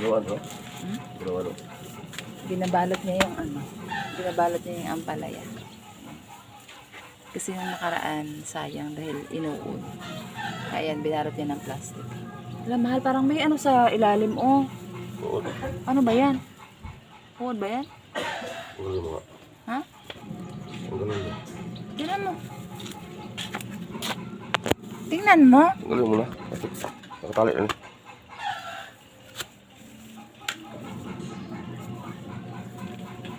Ano? Hmm? Ano? Binabalot niya yung ano. Binabalot niya yung ampalaya. Kasi yung nakaraan, sayang dahil inuud. Ayan, binarot niya ng plastic. Alam, mahal, parang may ano sa ilalim, oh. Oo. Ano ba yan? Uod ba yan? Mo nga. Ha? Galing mo. Tingnan mo. Tingnan mo. Galing mo na. Nakatali na.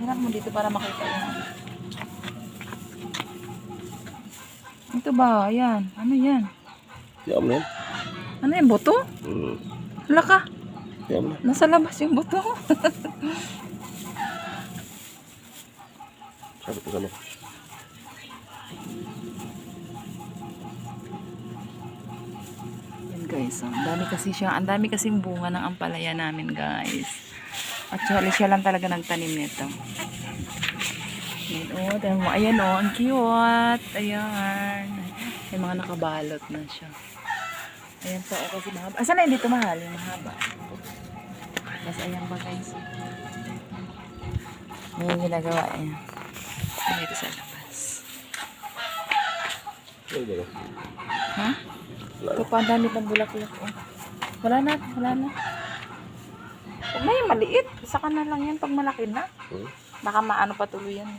Hirap mo dito para makita ano. Ito ba? Ayan. Ano yan? Mo na yan. Ano yung buto? Hmm. Hala ka. Mo na. Nasa labas yung buto. Sabi ko. Yan guys. Ang dami kasi siya. Ang dami kasing bunga ng ampalaya namin guys. Actually, siya lang talaga nagtanim nito. Ayan, oh, mo. Ayan, oh, ang cute. Ayan. May mga nakabalot na siya. Ayan pa, oh, kasi mahaba. Asan na yung dito mahal? Yung mahaba. Tapos ayan pa guys. May yung ginagawa. Ayan. Ayan dito sa labas. Ba? Ha? Ito pa, ang dami pang bulaklak. Oh. Wala na, wala na. Na yung maliit. Isa ka na lang yan pag malaki na. Hmm? Baka maano pa tuloy yan.